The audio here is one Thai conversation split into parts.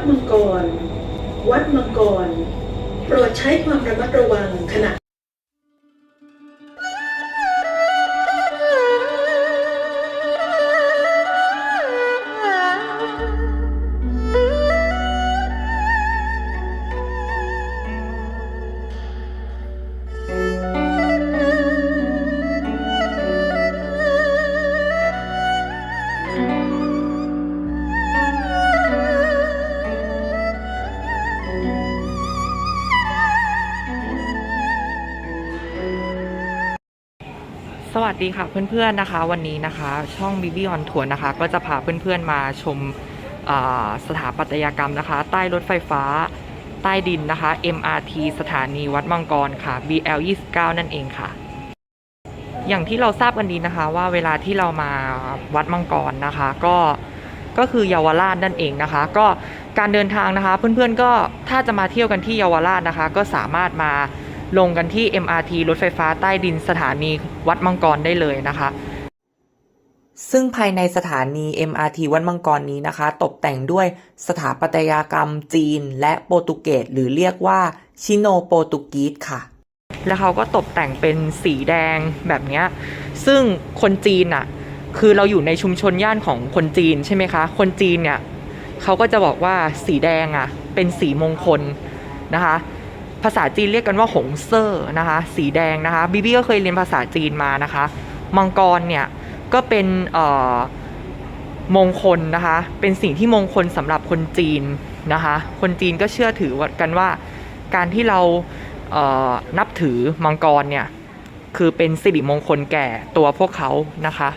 ดมังกร วัดมังกร โปรดใช้ความระมัดระวังขณะ วัสดีค่ะเพื่อนๆนะคะวันนี้นะคะช่อง b ิ b ออนทัวร์นะคะ ก็จะพาเพื่อนๆมาชมาสถาปัตยกรรมนะคะ ใต้รถไฟฟ้าใต้ดินนะคะ MRT สถานีวัดมังกรค่ะ BL 29นั่นเองค่ะ อย่างที่เราทราบกันดีนะคะ ว่าเวลาที่เรามาวัดมังกรนะคะ ก็ก็คือเยาวราชนั่นเองนะคะ ก็การเดินทางนะคะ เพื่อนๆก็ถ้าจะมาเที่ยวกันที่เยาวราชนะคะ ก็สามารถมา ลงกันที่ MRT รถไฟฟ้าใต้ดินสถานีวัดมังกรได้เลยนะคะ ซึ่งภายในสถานี MRT วัดมังกรนี้นะคะ ตกแต่งด้วยสถาปัตยกรรมจีน และโปรตุเกสหรือเรียกว่าชิโนโปรตุกีสค่ะ แล้วเขาก็ตกแต่งเป็นสีแดงแบบนี้ ซึ่งคนจีนอะคือเราอยู่ในชุมชนย่านของคนจีนใช่ไหมคะ คนจีนเนี่ยเขาก็จะบอกว่าสีแดงอะเป็นสีมงคลนะคะ ภาษาจีนเรียกกันว่าหงเซอร์นะคะ สีแดงนะคะบีบี้ก็เคยเรียนภาษาจีนมานะคะ มังกรเนี่ยก็เป็นมงคลนะคะ เป็นสิ่งที่มงคลสำหรับคนจีนนะคะ คนจีนก็เชื่อถือกันว่าการที่เราเนับถือมังกรเนี่ย คือเป็นสิริมงคลแก่ตัวพวกเขานะคะ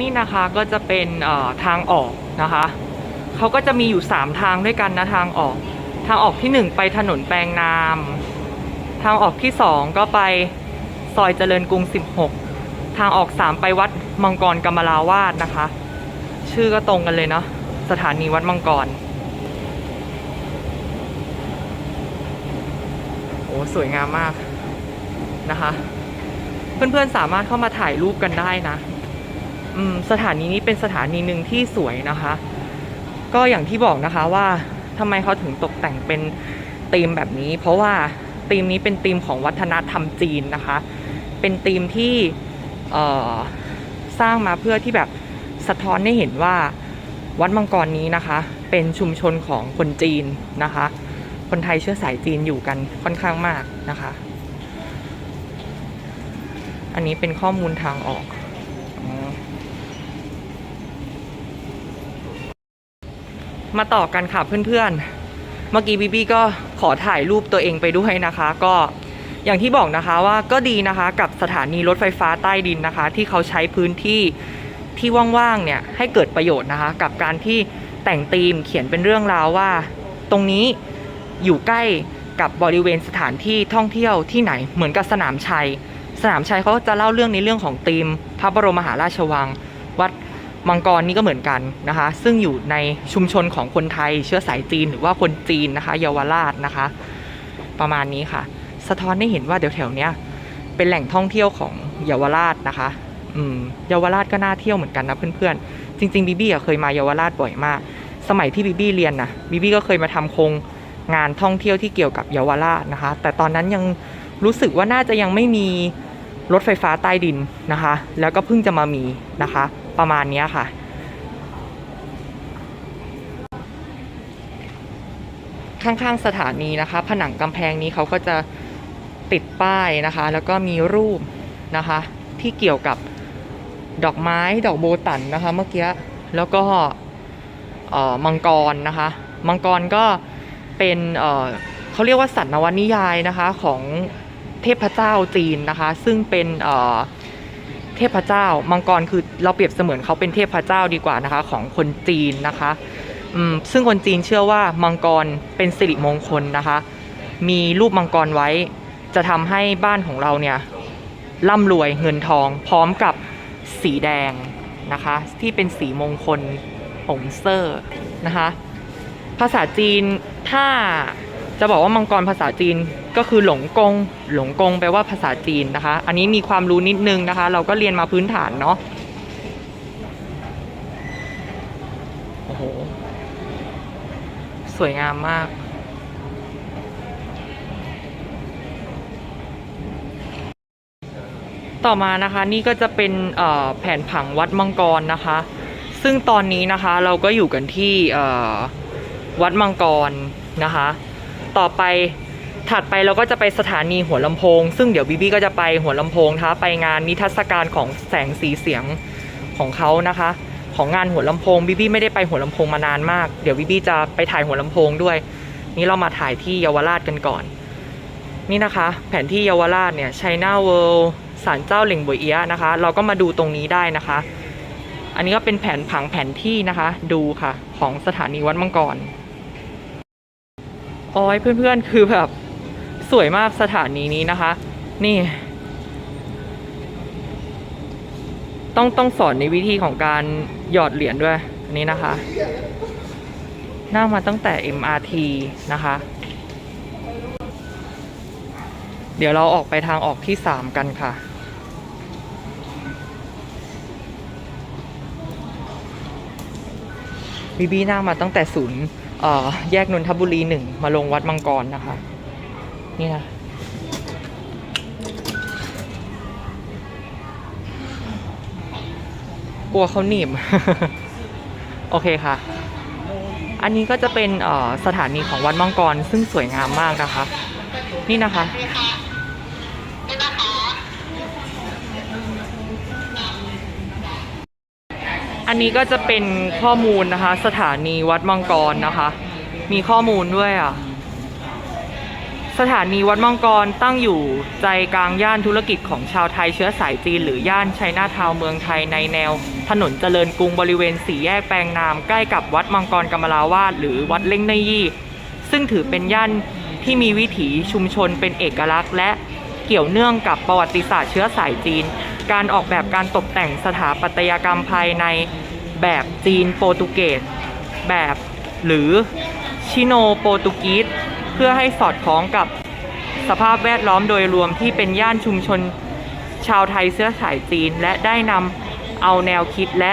นี่นะคะก็จะเป็นทางออกนะคะ เขาก็จะมีอยู่ 3 ทางด้วยกันนะทางออก ทางออกทีหนึ่1 ไปถนนแปลงนาม ทางออกที่ 2 ก็ไปซอยเจริญกรุง 16 ทางออก 3 ไปวัดมังกรกำมะลาวาดนะคะ ชื่อก็ตรงกันเลยเนาะสถานีวัดมังกร โอ้สวยงามมากนะคะ เพื่อนๆสามารถเข้ามาถ่ายรูปกันได้นะสถานีนี้เป็นสถานีหนึ่งที่สวยนะคะ ก็อย่างที่บอกนะคะว่าทำไมเขาถึงตกแต่งเป็นธีมแบบนี้ เพราะว่าธีมนี้เป็นธีมของวัฒนธรรมจีนนะคะ เป็นธีมที่สร้างมาเพื่อที่แบบสะท้อนให้เห็นว่าวัดมังกรนี้นะคะ เป็นชุมชนของคนจีนนะคะ คนไทยเชื้อสายจีนอยู่กันค่อนข้างมากนะคะ อันนี้เป็นข้อมูลทางออกอ๋อ มาต่อกันค่ะเพื่อนๆ เมื่อกี้บีบี้ก็ขอถ่ายรูปตัวเองไปด้วยนะคะ ก็อย่างที่บอกนะคะว่าก็ดีนะคะกับสถานีรถไฟฟ้าใต้ดินนะคะ ที่เขาใช้พื้นที่ที่ว่างๆเนี่ยให้เกิดประโยชน์นะคะ กับการที่แต่งธีมเขียนเป็นเรื่องราวว่า ตรงนี้อยู่ใกล้กับบริเวณสถานที่ท่องเที่ยวที่ไหนเหมือนกับสนามชัย สนามชัยเขาก็จะเล่าเรื่องในเรื่องของธีม พระบรมมหาราชวัง วัด มังกรนี่ก็เหมือนกันนะคะ ซึ่งอยู่ในชุมชนของคนไทยเชื้อสายจีนหรือว่าคนจีนนะคะเยาวราชนะคะ ประมาณนี้ค่ะ สะท้อนให้เห็นว่าเดี๋ยวแถวเนี้ยเป็นแหล่งท่องเที่ยวของเยาวราชนะคะอืมเยาวราชก็น่าเที่ยวเหมือนกันนะเพื่อนๆ จริงๆบีบี้เคยมาเยาวราชบ่อยมาก สมัยที่บีบี้เรียนนะบีบี้ก็เคยมาทำโครงงานท่องเที่ยวที่เกี่ยวกับเยาวราชนะคะ แต่ตอนนั้นยังรู้สึกว่าน่าจะยังไม่มีรถไฟฟ้าใต้ดินนะคะ แล้วก็เพิ่งจะมามีนะคะ ประมาณนี้ค่ะ ข้างๆสถานีนะคะ ผนังกำแพงนี้เขาก็จะติดป้ายนะคะ แล้วก็มีรูปนะคะ ที่เกี่ยวกับดอกไม้ดอกโบตันนะคะ เมื่อกี้แล้วก็มังกรนะคะ มังกรก็เป็นเเขาเรียกว่าสัตว์นวนิยายนะคะของเทพเจ้าจีนนะคะ ซึ่งเป็น เทพเจ้า มังกรคือเราเปรียบเสมือนเขาเป็นเทพเจ้าดีกว่านะคะของคนจีนนะคะซึ่งคนจีนเชื่อว่ามังกรเป็นสิริมงคลนะคะ มีรูปมังกรไว้ จะทำให้บ้านของเราเนี่ยร่ำรวยเงินทองพร้อมกับสีแดงนะคะ ที่เป็นสีมงคลหงเซอร์นะคะ ภาษาจีนถ้าจะบอกว่ามังกรภาษาจีน ก็คือหลงกง หลงกงแปลว่าภาษาจีนนะคะ อันนี้มีความรู้นิดนึงนะคะ เราก็เรียนมาพื้นฐานเนาะ โอ้โห สวยงามมาก ต่อมานะคะนี่ก็จะเป็นแผนผังวัดมังกรนะคะ ซึ่งตอนนี้นะคะเราก็อยู่กันที่วัดมังกรนะคะ ต่อไป ถัดไปเราก็จะไปสถานีหัวลำโพง ซึ่งเดี๋ยวบีบี้ก็จะไปหัวลำโพงนะคะไปงานนิทรรศการของแสงสีเสียงของเขานะคะ ของงานหัวลำโพงบีบี้ไม่ได้ไปหัวลำโพงมานานมาก เดี๋ยวบีบี้จะไปถ่ายหัวลำโพงด้วย นี่เรามาถ่ายที่เยาวราชกันก่อน นี่นะคะ แผนที่เยาวราชเนี่ยไชน่าเวิลด์ศาลเจ้าเหล่งบวยเอียะนะคะ เราก็มาดูตรงนี้ได้นะคะ อันนี้ก็เป็นแผนผังแผนที่นะคะ ดูค่ะ ของสถานีวัดมังกรโอ้ยเพื่อนๆ คือแบบ สวยมากสถานีนี้นะคะ นี่ ต้องต้องสอนในวิธีของการหยอดเหรียญด้วยอันนี้นะคะ นั่งมาตั้งแต่ MRT นะคะ เดี๋ยวเราออกไปทางออกที่ 3 กันค่ะบีบีนั่งมาตั้งแต่ศูนย์เออแยกนนทบุรีหนึ่งมาลงวัดมังกรนะคะ นี่นะกลัวเขาหนีบ โอเคค่ะ อันนี้ก็จะเป็นสถานีของวัดมังกร ซึ่งสวยงามมากนะคะ นี่นะคะอันนี้ก็จะเป็นข้อมูลนะคะ สถานีวัดมังกรนะคะ มีข้อมูลด้วยอะ สถานีวัดมังกรตั้งอยู่ใจกลางย่านธุรกิจของชาวไทยเชื้อสายจีนหรือย่านชัยนาทาวเมืองไทยในแนว ถนนเจริญกรุงบริเวณสี่แยกแปลงนามใกล้กับวัดมังกรกำมะลาวาสหรือวัดเล่งเนยี่ ซึ่งถือเป็นย่านที่มีวิถีชุมชนเป็นเอกลักษณ์ และเกี่ยวเนื่องกับประวัติศาสตร์เชื้อสายจีน การออกแบบการตกแต่งสถาปัตยกรรมภายในแบบจีนโปรตุเกสแบบหรือชิโนโปรตุกีส พื่อให้สอดคล้องกับสภาพแวดล้อมโดยรวมที่เป็นย่านชุมชนชาวไทยเชื้อสายจีน และได้นำเอาแนวคิดและ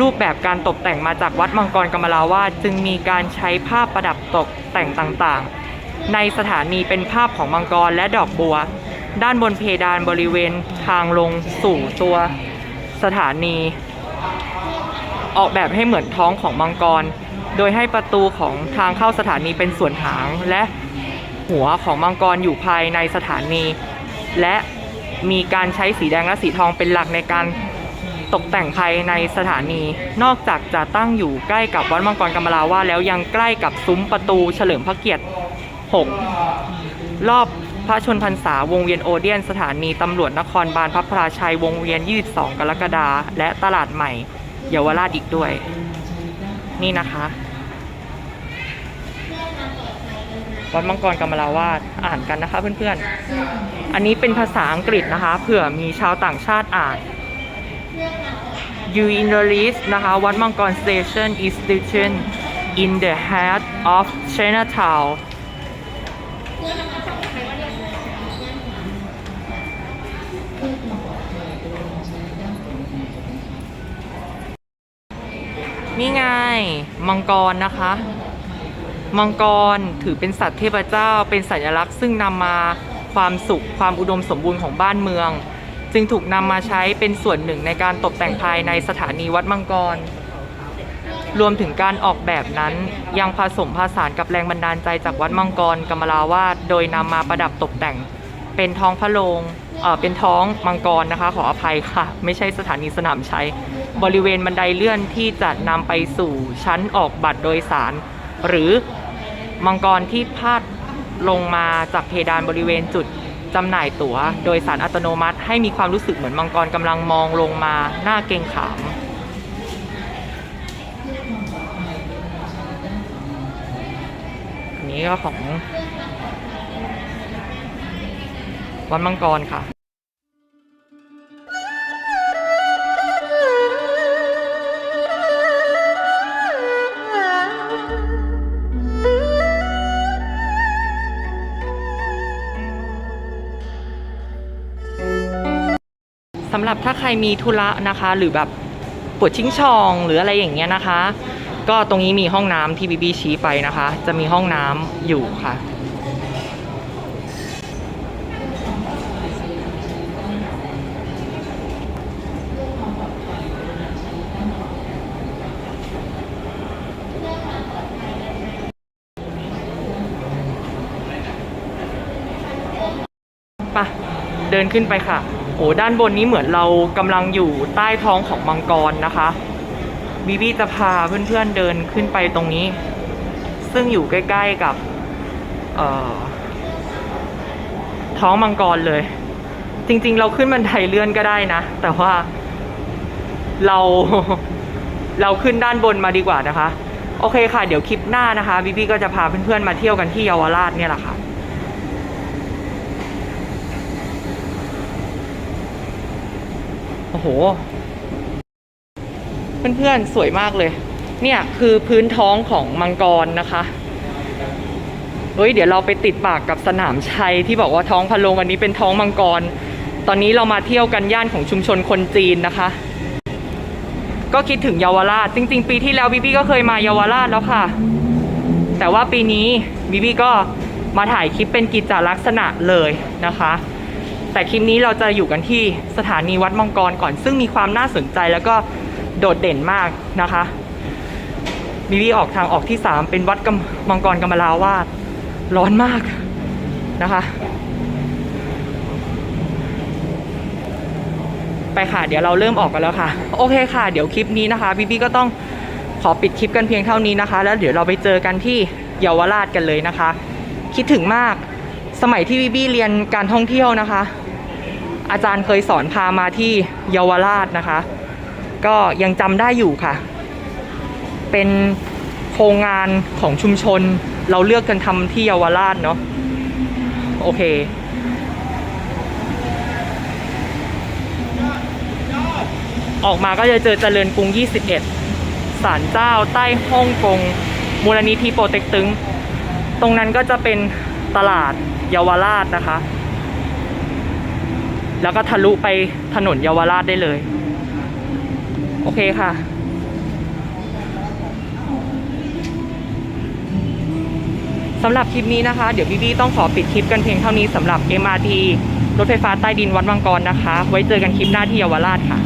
รูปแบบการตกแต่งมาจากวัดมังกรกำมะลาวาสจึงมีการใช้ภาพประดับตกแต่งต่างๆ ในสถานีเป็นภาพของมังกรและดอกบัว ด้านบนเพดานบริเวณทางลงสู่ตัวสถานี ออกแบบให้เหมือนท้องของมังกร โดยให้ประตูของทางเข้าสถานีเป็นส่วนหางและหัวของมังกรอยู่ภายในสถานี และมีการใช้สีแดงและสีทองเป็นหลักในการตกแต่งภายในสถานี นอกจากจะตั้งอยู่ใกล้กับวัดมังกรกำมะลาวาแล้วยังใกล้กับซุ้มประตูเฉลิมพระเกียรติ 6 รอบพระชนพรรษาวงเวียนโอเดียนสถานีตำรวจนครบาลพระพราชัยวงเวียน 22 กรกฎาและตลาดใหม่เยาวราชอีกด้วย นี่นะคะ วัดมังกรกำมะลาวาดอ่านกันนะคะเพื่อนๆ อันนี้เป็นภาษาอังกฤษนะคะ เผื่อมีชาวต่างชาติอ่าน You in the list นะคะวัดมังกร Station is situated in the heart of Chinatown นี่ไง มังกรนะคะ มังกรถือเป็นสัตว์เทพเจ้า เป็นสัญลักษณ์ซึ่งนำมาความสุขความอุดมสมบูรณ์ของบ้านเมือง จึงถูกนำมาใช้เป็นส่วนหนึ่งในการตกแต่งภายในสถานีวัดมังกร รวมถึงการออกแบบนั้นยังผสมผสานกับแรงบันดาลใจจากวัดมังกรกำมลาวาดโดยนำมาประดับตกแต่ง เป็นท้องพระโรงเอ่อเป็นท้องมังกรนะคะ ขออภัยค่ะ ไม่ใช่สถานีสนามชัยบริเวณบันไดเลื่อนที่จะนำไปสู่ชั้นออกบัตรโดยสาร หรือ มังกรที่พาดลงมาจากเพดานบริเวณจุดจำหน่ายตั๋ว โดยสารอัตโนมัติ ให้มีความรู้สึกเหมือนมังกรกำลังมองลงมาหน้าเกงขามอันนี้ก็ของวัดมังกรค่ะำหรับถ้าใครมีธุระนะคะ หรือแบบปวดชิงชองหรืออะไรอย่างเงี้ยนะคะ ก็ตรงนี้มีห้องน้ำที่บีบีชี้ไปนะคะ จะมีห้องน้ำอยู่ค่ะไปะเดินขึ้นไปค่ะ โอ้ด้านบนนี้เหมือนเรากำลังอยู่ใต้ท้องของมังกรนะคะบีบีจะพาเพื่อนๆเดินขึ้นไปตรงนี้ ซึ่งอยู่ใกล้ๆกับท้องมังกรเลย จริง ๆ เราขึ้นบันไดเลื่อนก็ได้นะ แต่ว่าเราเราขึ้นด้านบนมาดีกว่านะคะ โอเคค่ะ เดี๋ยวคลิปหน้านะคะบีบีก็จะพาเพื่อนๆมาเที่ยวกันที่เยาวราชเนี่ยแหละค่ะ โอ้โห เพื่อนๆ สวยมากเลย เนี่ยคือพื้นท้องของมังกรนะคะเฮ้ยเดี๋ยวเราไปติดปากกับสนามชัยที่บอกว่าท้องพะโลงอันนี้เป็นท้องมังกร ตอนนี้เรามาเที่ยวกันย่านของชุมชนคนจีนนะคะ ก็คิดถึงเยาวราช จริง ๆ ปีที่แล้วบีบี้ก็เคยมาเยาวราชแล้วค่ะ แต่ว่าปีนี้บีบี้ก็มาถ่ายคลิปเป็นกิจลักษณะเลยนะคะ แต่คลิปนี้เราจะอยู่กันที่สถานีวัดมังกรก่อน ซึ่งมีความน่าสนใจแล้วก็โดดเด่นมากนะคะบีบีออกทางออกที่ 3 เป็นวัดกมังกรกำมลาวาดร้อนมากนะคะ ไปค่ะเดี๋ยวเราเริ่มออกกันแล้วค่ะ โอเคค่ะ เดี๋ยวคลิปนี้นะคะบีบีก็ต้องขอปิดคลิปกันเพียงเท่านี้นะคะ แล้วเดี๋ยวเราไปเจอกันที่เยาวราชกันเลยนะคะ คิดถึงมากสมัยที่บีบีเรียนการท่องเที่ยวนะคะ อาจารย์เคยสอนพามาที่เยาวราชนะคะ ก็ยังจำได้อยู่ค่ะ เป็นโครงงานของชุมชน เราเลือกกันทำที่เยาวราชเนาะโอเคออกมาก็จะเจอเจริญกรุง 21 ศาลเจ้าใต้ฮ่องกง มูลนิธิโปรเต็กตึง ตรงนั้นก็จะเป็นตลาดเยาวราชนะคะ แล้วก็ทะลุไปถนนเยาวราชได้เลย โอเคค่ะ สำหรับคลิปนี้นะคะ เดี๋ยวพี่บี้ต้องขอปิดคลิปกันเพียงเท่านี้สำหรับ MRT รถไฟฟ้าใต้ดินวัดวังกรนะคะ ไว้เจอกันคลิปหน้าที่เยาวราชค่ะ